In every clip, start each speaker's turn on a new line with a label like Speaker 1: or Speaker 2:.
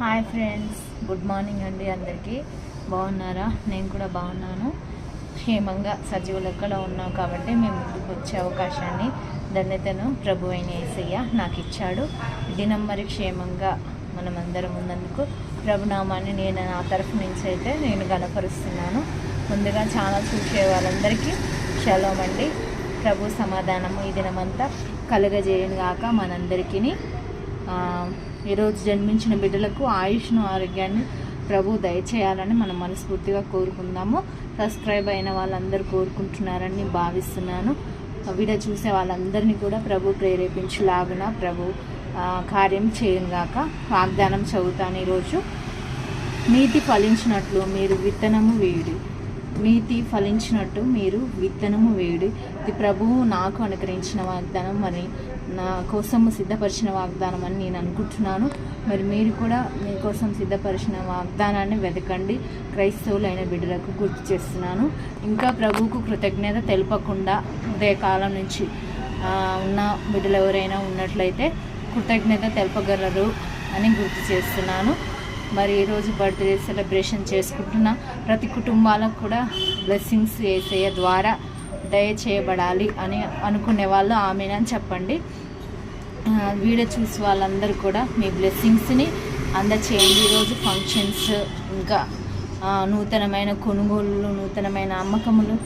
Speaker 1: Hi friends good morning అండి అందరికీ. బాగున్నారా? నేను కూడా బాగున్నాను. క్షేమంగా సజీవ లెక్కలో ఉన్నాం కాబట్టి మేము ముందుకు వచ్చే అవకాశాన్ని ధన్యతను ప్రభు అయిన ఏసయ్య నాకు ఇచ్చాడు. దినం మరి క్షేమంగా మనమందరం ఉన్నందుకు ప్రభునామాన్ని నేను నా తరఫు నుంచి అయితే నేను గనపరుస్తున్నాను ముందుగా ఛానల్ చూసే వాళ్ళందరికీ షలోం అండి. ప్రభు సమాధానము ఈ దినమంతా కలుగజేయను గాక మనందరికీ ఈరోజు జన్మించిన బిడ్డలకు ఆయుష్ను ఆరోగ్యాన్ని ప్రభు దయచేయాలని మనం మనస్ఫూర్తిగా కోరుకుందాము. సబ్స్క్రైబ్ అయిన వాళ్ళందరూ కోరుకుంటున్నారని భావిస్తున్నాను. వీడియో చూసే వాళ్ళందరినీ కూడా ప్రభు ప్రేరేపించలాగున ప్రభు కార్యం చేయనుగాక వాగ్దానం చదువుతాను ఈరోజు. నీతి ఫలించినట్లు మీరు విత్తనము వేయుడి. నీతి ఫలించినట్టు మీరు విత్తనము వేయుడి. ఇది ప్రభువు నాకు అనుకరించిన వాగ్దానం మరి నా కోసము సిద్ధపరిచిన వాగ్దానం అని నేను అనుకుంటున్నాను. మరి మీరు కూడా మీకోసం సిద్ధపరిచిన వాగ్దానాన్ని వెతకండి. క్రైస్తవులైన బిడ్డలకు గుర్తు చేస్తున్నాను. ఇంకా ప్రభువుకు కృతజ్ఞత తెలపకుండా ఉదయకాలం నుంచి ఉన్న బిడ్డలు ఎవరైనా ఉన్నట్లయితే కృతజ్ఞత తెలపగలరు అని గుర్తు చేస్తున్నాను. మరి ఈరోజు బర్త్డే సెలబ్రేషన్ చేసుకుంటున్న ప్రతి కుటుంబాలకు కూడా బ్లెస్సింగ్స్ వేసేయ ద్వారా దయచేయబడాలి అని అనుకునే వాళ్ళు ఆమెనని చెప్పండి. వీడియో చూసి వాళ్ళందరూ కూడా మీ బ్లెస్సింగ్స్ని అందచేయండి. ఈరోజు ఫంక్షన్స్ ఇంకా నూతనమైన కొనుగోళ్ళు నూతనమైన అమ్మకములు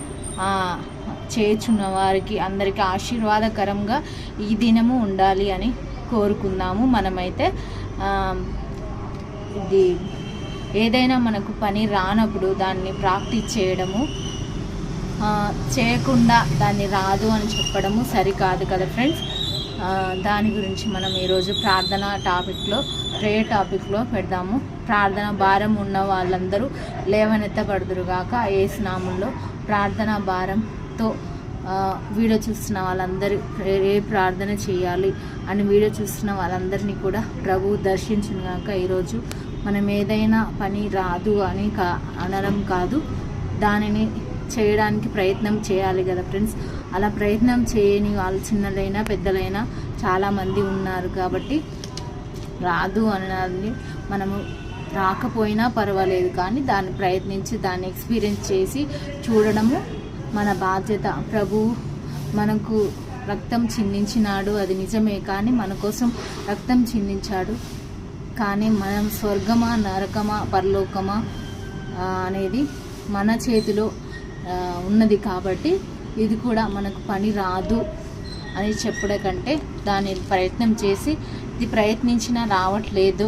Speaker 1: చేయుచున్న వారికి అందరికీ ఆశీర్వాదకరంగా ఈ దినము ఉండాలి అని కోరుకుందాము మనమైతే. ఇది ఏదైనా మనకు పని రానప్పుడు దాన్ని ప్రాక్టీస్ చేయడము చేయకుండా దాన్ని రాదు అని చెప్పడము సరికాదు కదా ఫ్రెండ్స్. దాని గురించి మనం ఈరోజు ప్రార్థన టాపిక్లో ప్రేయర్ టాపిక్లో పెడదాము. ప్రార్థన భారం ఉన్న వాళ్ళందరూ లేవనెత్తబడుదురుగాక ఏ స్నామంలో ప్రార్థన భారంతో వీడియో చూస్తున్న వాళ్ళందరూ ఏ- ప్రార్థన చేయాలి అని వీడియో చూస్తున్న వాళ్ళందరినీ కూడా ప్రభు దర్శించిన గాక ఈరోజు మనం ఏదైనా పని రాదు అని కా అనడం కాదు. దానిని చేయడానికి ప్రయత్నం చేయాలి కదా ఫ్రెండ్స్. అలా ప్రయత్నం చేయని వాళ్ళు చిన్నలైనా పెద్దలైనా చాలామంది ఉన్నారు కాబట్టి రాదు అన్నది మనము రాకపోయినా పర్వాలేదు కానీ దాన్ని ప్రయత్నించి దాన్ని ఎక్స్పీరియన్స్ చేసి చూడడము మన బాధ్యత. ప్రభు మనకు రక్తం చిందించినాడు. అది నిజమే కానీ మన కోసం రక్తం చిందించాడు. కానీ మనం స్వర్గమా నరకమా పరలోకమా అనేది మన చేతిలో ఉన్నది కాబట్టి ఇది కూడా మనకు పని రాదు అని చెప్పడం కంటే దాని ప్రయత్నం చేసి ఇది ప్రయత్నించినా రావట్లేదు.